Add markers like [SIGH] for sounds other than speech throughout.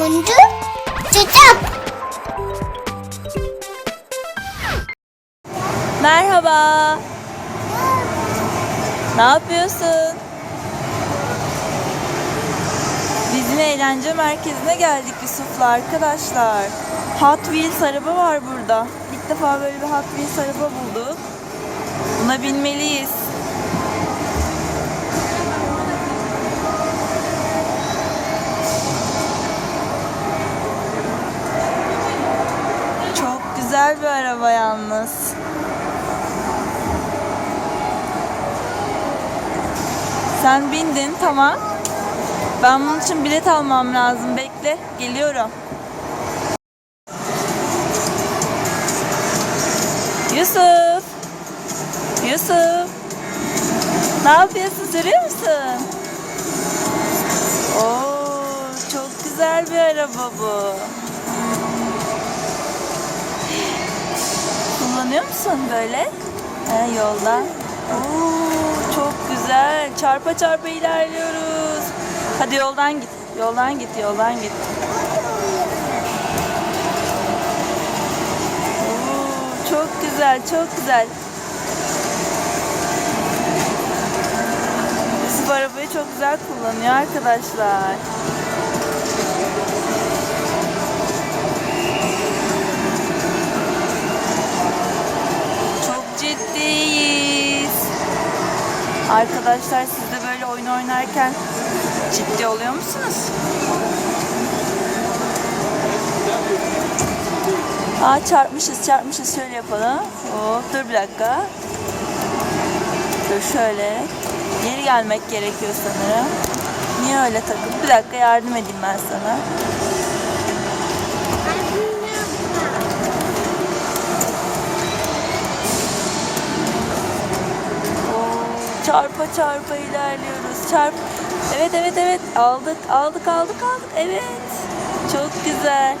oyuncu çocuk. Merhaba. Ne yapıyorsun? Bizim eğlence merkezine geldik Yusuf'la arkadaşlar. Hot Wheels araba var burada. İlk defa böyle bir Hot Wheels araba bulduk. Buna binmeliyiz. Çok güzel bir araba yalnız. Sen bindin tamam. Ben bunun için bilet almam lazım. Bekle. Geliyorum. Yusuf. Yusuf. Ne yapıyorsun? Sürüyor musun? Oo, çok güzel bir araba bu. Kullanıyor musun böyle? He, yolda. Oo, çok güzel. Çarpa çarpa ilerliyoruz. Hadi yoldan git. Yoldan git, yoldan git. Oo, çok güzel, çok güzel. Yusuf arabayı çok güzel kullanıyor arkadaşlar. Arkadaşlar siz de böyle oyun oynarken ciddi oluyor musunuz? Aa çarpmışız çarpmışız şöyle yapalım. Hop dur bir dakika. Dur şöyle. Geri gelmek gerekiyor sanırım. Niye öyle takıp? Bir dakika yardım edeyim ben sana. Çarpa çarpa ilerliyoruz. Çarp. Evet evet evet. Aldık aldık aldık aldık. Evet. Çok güzel.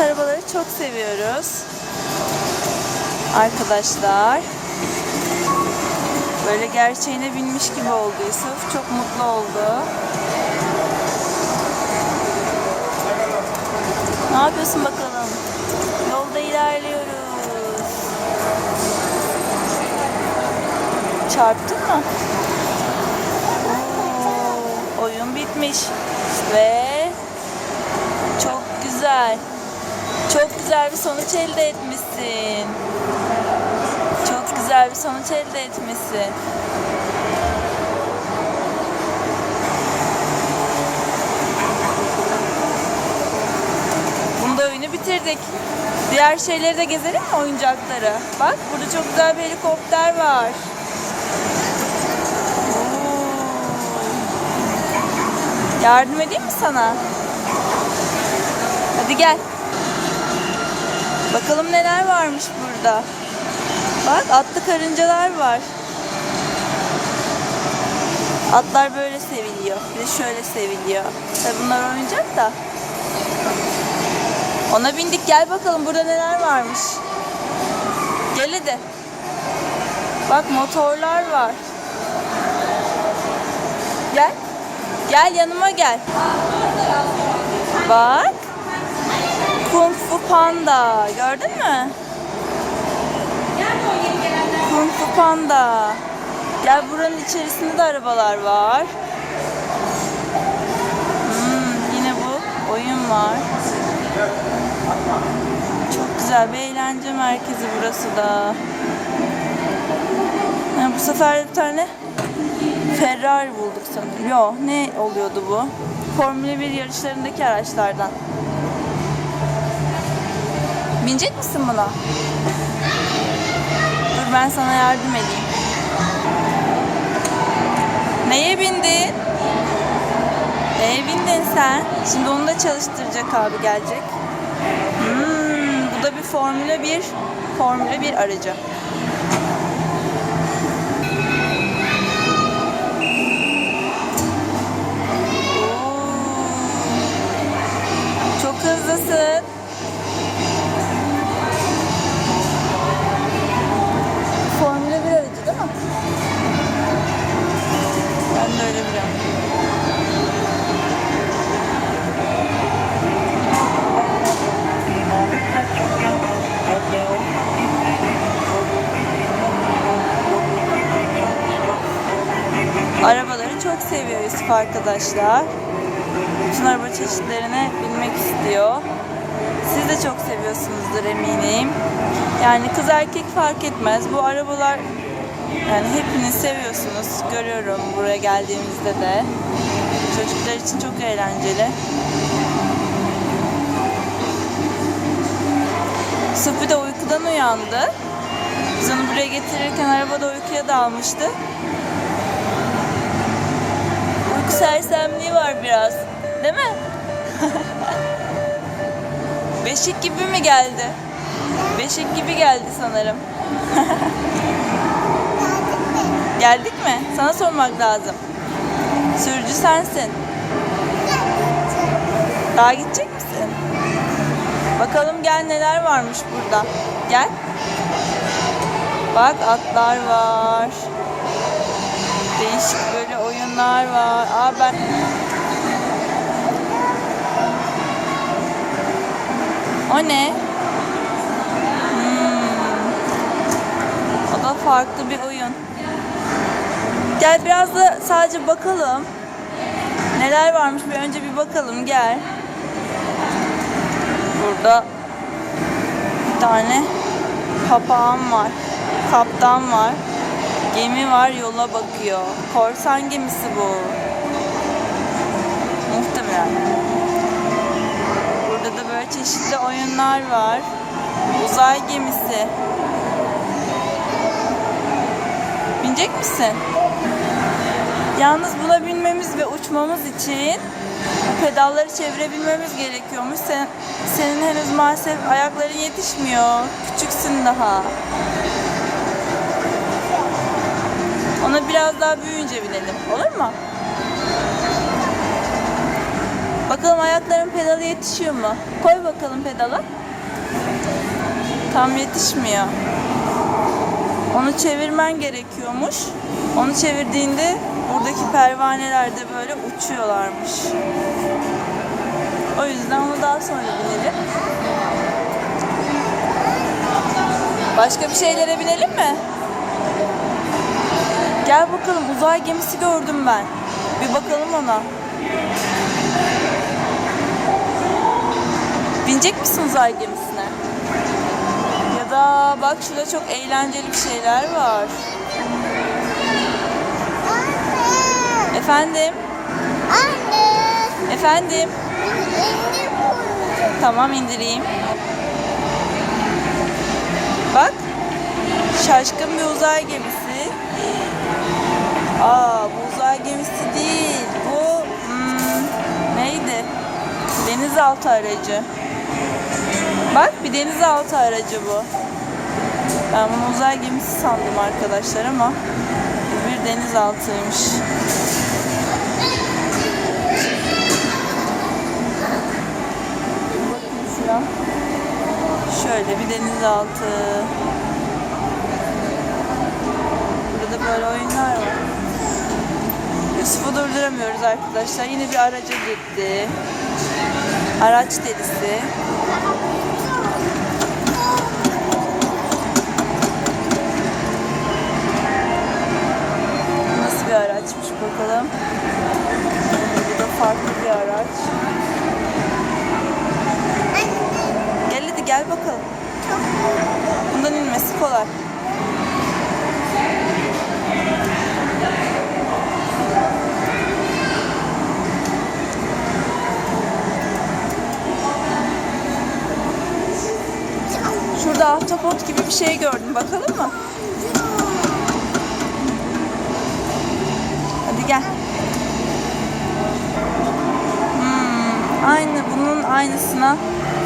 Arabaları çok seviyoruz. Arkadaşlar. Böyle gerçeğine binmiş gibi oldu Yusuf. Çok mutlu oldu. Ne yapıyorsun bakalım? Yolda ilerliyoruz. Çarptın mı? Oyun bitmiş. Ve çok güzel. Çok güzel bir sonuç elde etmişsin. Çok güzel bir sonuç elde etmişsin. Bunda oyunu bitirdik. Diğer şeyleri de gezelim mi oyuncakları? Bak burada çok güzel bir helikopter var. Yardım edeyim mi sana? Hadi gel. Bakalım neler varmış burada. Bak atlı karıncalar var. Atlar böyle seviliyor. Bir de şöyle seviliyor. Tabi bunlar oyuncak da. Ona bindik gel bakalım burada neler varmış. Gel hadi. Bak motorlar var. Gel. Gel yanıma gel. Bak. Kung Fu Panda. Gördün mü? Kung Fu Panda. Gel buranın içerisinde de arabalar var. Hmm, yine bu oyun var. Çok güzel bir eğlence merkezi burası da. Ha, bu sefer bir tane Ferrari bulduk sanırım. Yo ne oluyordu bu? Formula 1 yarışlarındaki araçlardan. Binecek misin buna? Dur ben sana yardım edeyim. Neye bindin? Neye bindin sen? Şimdi onu da çalıştıracak abi gelecek. Hmm, bir Formula 1 Formula 1 aracı. Arkadaşlar. Bütün araba çeşitlerini bilmek istiyor. Siz de çok seviyorsunuzdur eminim. Yani kız erkek fark etmez. Bu arabalar yani hepiniz seviyorsunuz. Görüyorum buraya geldiğimizde de. Çocuklar için çok eğlenceli. Supi de uykudan uyandı. Biz onu buraya getirirken arabada uykuya dalmıştı. Uyku sersemliği var biraz. Değil mi? [LAUGHS] Beşik gibi mi geldi? Beşik gibi geldi sanırım. [LAUGHS] Geldik mi? Sana sormak lazım. Sürücü sensin. Daha gidecek misin? Bakalım gel neler varmış burada. Gel. Bak atlar var. Değişik böyle oyunlar var. Aa ben O ne? Hmm. O da farklı bir oyun. Gel biraz da sadece bakalım. Neler varmış bir önce bir bakalım gel. Burada bir tane papağan var. Kaptan var. Gemi var yola bakıyor. Korsan gemisi bu. Muhtemelen. Burada da böyle çeşitli oyunlar var. Uzay gemisi. Binecek misin? Yalnız buna binmemiz ve uçmamız için pedalları çevirebilmemiz gerekiyormuş. Sen, senin henüz maalesef ayakların yetişmiyor. Küçüksün daha. Ona biraz daha büyüyünce binelim. Olur mu? Bakalım ayakların pedalı yetişiyor mu? Koy bakalım pedala. Tam yetişmiyor. Onu çevirmen gerekiyormuş. Onu çevirdiğinde buradaki pervaneler de böyle uçuyorlarmış. O yüzden onu daha sonra binelim. Başka bir şeylere binelim mi? Gel bakalım uzay gemisi gördüm ben. Bir bakalım ona. Binecek misin uzay gemisine? Ya da bak şurada çok eğlenceli bir şeyler var. Anne. Efendim? Anne. Efendim? İndir. Tamam indireyim. Bak. Şaşkın bir uzay gemisi. Aa bu uzay gemisi değil. Bu hmm, neydi? Denizaltı aracı. Bak bir denizaltı aracı bu. Ben bunu uzay gemisi sandım arkadaşlar ama bir denizaltıymış. Bakın. Şöyle bir denizaltı. Burada böyle oyunlar var. Durduramıyoruz arkadaşlar. Yine bir araca gitti. Araç delisi. Nasıl bir araçmış bakalım. Bu da farklı bir araç. Gel hadi gel bakalım. Bundan inmesi kolay. Bir şey gördüm. Bakalım mı? Hadi gel. Hmm, aynı bunun aynısına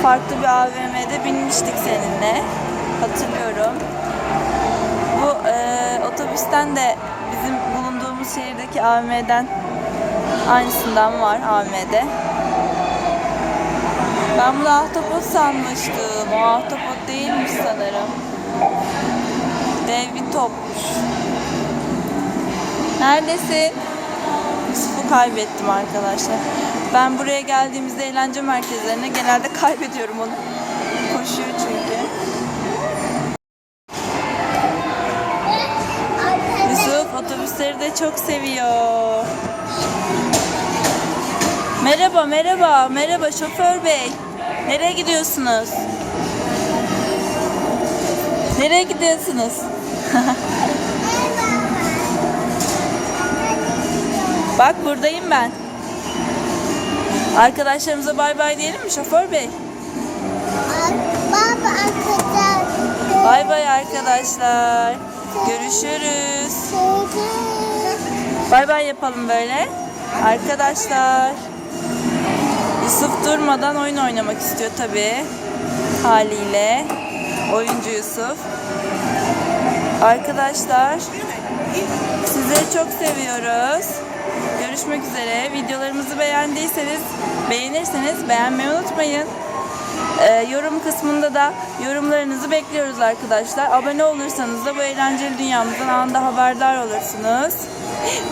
farklı bir AVM'de de binmiştik seninle. Hatırlıyorum. Bu e, otobüsten de bizim bulunduğumuz şehirdeki AVM'den aynısından var AVM'de. Ben bunu ahtapot sanmıştım. O ahtapot değilmiş sanırım. Dev bir topmuş. Neredesin? Yusuf'u kaybettim arkadaşlar. Ben buraya geldiğimizde eğlence merkezlerine genelde [LAUGHS] kaybediyorum onu. Koşuyor çünkü. Yusuf otobüsleri de çok seviyor. Merhaba, merhaba, merhaba şoför bey. Nereye gidiyorsunuz? Nereye gidiyorsunuz? [LAUGHS] Bak buradayım ben. Arkadaşlarımıza bay bay diyelim mi şoför bey? Bay bay arkadaşlar. Görüşürüz. Bay bay yapalım böyle. Arkadaşlar. Yusuf durmadan oyun oynamak istiyor tabii. Haliyle. Oyuncu Yusuf. Arkadaşlar. Sizleri çok seviyoruz. Görüşmek üzere. Videolarımızı beğendiyseniz beğenirseniz beğenmeyi unutmayın. Ee, yorum kısmında da yorumlarınızı bekliyoruz arkadaşlar. Abone olursanız da bu eğlenceli dünyamızdan anında haberdar olursunuz.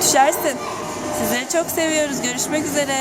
Düşersin. Sizleri çok seviyoruz. Görüşmek üzere.